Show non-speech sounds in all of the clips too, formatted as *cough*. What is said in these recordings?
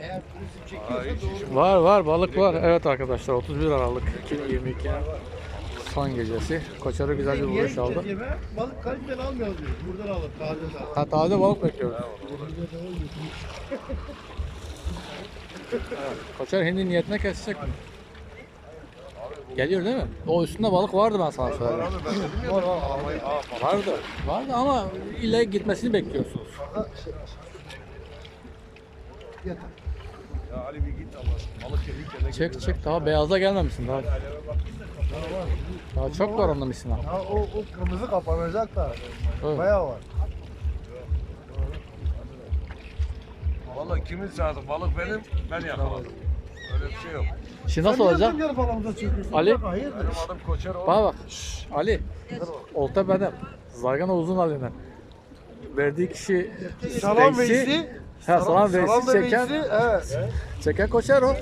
Eğer turizm çekiyorsa doğru. Var var balık var. Evet arkadaşlar 31 Aralık 2022 son gecesi. Koçarı güzel bir vuruş aldı. Balık kaliteli almıyoruz diyor. Buradan alır taze taze. Ha taze balık bekliyoruz. Koçer hindi niyetine kesecek mi? Geliyor değil mi? O üstünde balık vardı ben sana söyledim. Var var. Vardı. Vardı ama ile gitmesini bekliyorsunuz. Yeter. Ya Ali bir git ama balık yedik yerine Çek çek daha beyaza gelmemişsin daha. Daha çok var onda misina. Ya o, o kırmızı kapanacak da. Evet. Bayağı var. Valla kimin sağdı? Balık benim, ben yakaladım. Öyle bir şey yok. Şimdi nasıl olacak? Sen balımıza çekiyorsun? Ali? Hayır. Benim adım Koçer o. Bana bak. Şşş, Ali. Olta benim. Zargana uzun Ali'den. Verdiği kişi Salam Veysi. Ha, salam Salam da çeken. Evet. çeken koçer o.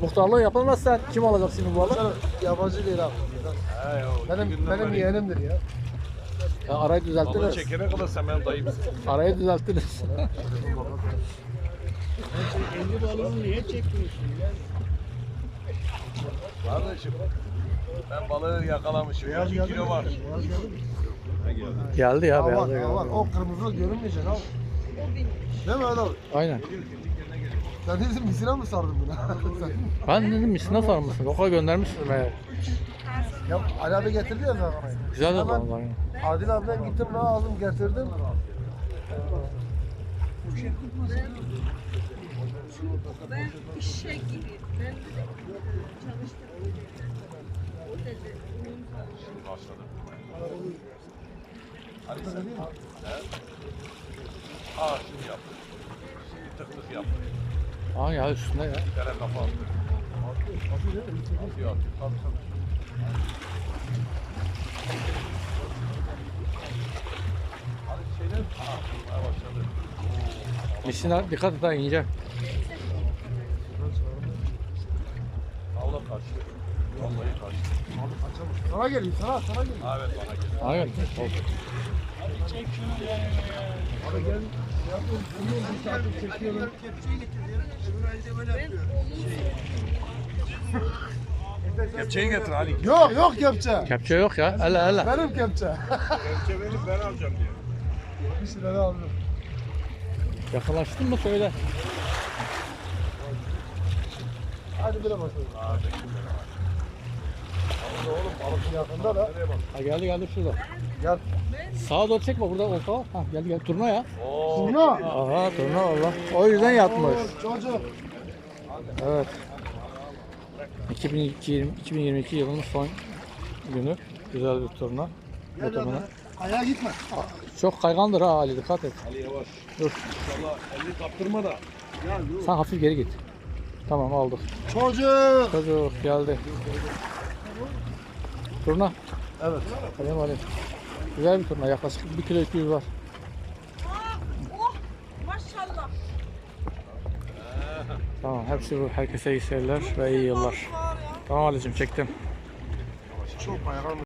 Muhtarlığı yapılmazsa kim alacak şimdi bu balık? Yabancı değil abi. Benim, benim yeğenimdir ya. Ya arayı Balığı düzelttiniz. çekene kadar sen benim dayımsın. Arayı düzelttiniz. Kendi balığını niye çekmiyorsun ya? Kardeşim, ben balığı yakalamışım. Beyaz 2 geldi kilo var. Geldi ya beyaz geldi. O kırmızı görünmeyecek abi. Değil mi adam? Aynen. Sen dedim misina mı sardın buna? *laughs* Ben dedim misina sarmışsın. Oka göndermişsin meğer. ya Ali abi getirdi ya zaten. Güzel de Hemen aynen. Adil abiden gittim ne aldım getirdim. Ben işe gibi. Ben çalıştım. O dedi. Başladı. Ali sen Aa şimdi yaptı. Şimdi tık tık yaptı. Aa ya üstünde ya. Bir tane kafa attı. Atıyor başladı. Misina dikkat et ince. Allah kaçtı. Vallahi kaçtı. Sana geliyor sana sana. Ha, Evet bana geliyor. Aynen. Abi gel. Yapıyorum. Bunu bir saattir çekiyorum. Kepçeyi getir Ali. Yok yok kepçe. Kepçe yok ya. Ele ele. Benim kepçe. Kepçe benim ben alacağım diyor. bir şeyler aldım. Yakınlaştın mı söyle. Hadi bir de bakalım. Oğlum balık yakında da. Ha geldi geldi şurada. Gel. Sağa doğru çekme burada var. Ha geldi geldi. Turna ya. Oo. Turna. Aha turna valla. O yüzden yatmış. Çocuk. Evet. 2022, 2022 yılının son günü. Güzel bir turna. Gel Muhtemelen. Ayağa gitme. Çok kaygandır ha Ali dikkat et. Ali yavaş. Dur. İnşallah elini kaptırma da. Sen hafif geri git. Tamam aldık. Çocuk. Çocuk geldi. Turna. Evet. Kalem alayım. Güzel bir turna. Yaklaşık 1 kilo 200 var. Oh maşallah. Tamam hepsi bu. Herkese iyi seyirler ve iyi yıllar. Tamam Ali'cim çektim. Çok bayram.